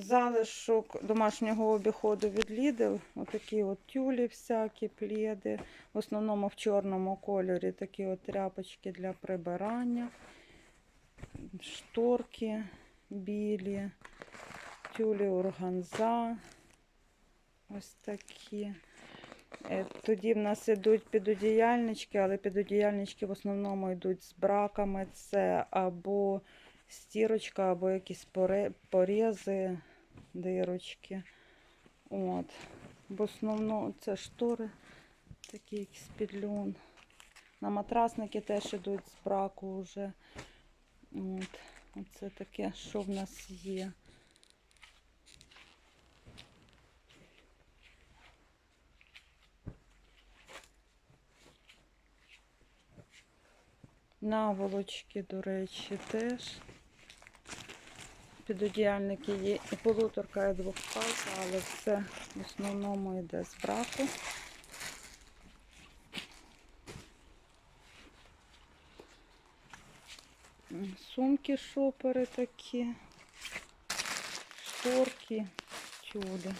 Залишок домашнього обіходу від Lidl. Отакі от тюлі всякі, пледи. В основному в чорному кольорі такі от тряпочки для прибирання. Шторки білі, тюлі органза. Ось такі. Е, Тоді в нас йдуть підодіяльнички, але підодіяльнички в основному йдуть з браками. Це або стірочка, або якісь порези, дирочки. От. В основному це штори, такі якісь підльон. На матрасники теж йдуть з браку вже. От. Оце таке, що в нас є. Наволочки, до речі, теж. Підодіяльники є і полуторка і двохпалка, але все в основному йде з браку. Сумки, шопери такі, шторки, тюлі.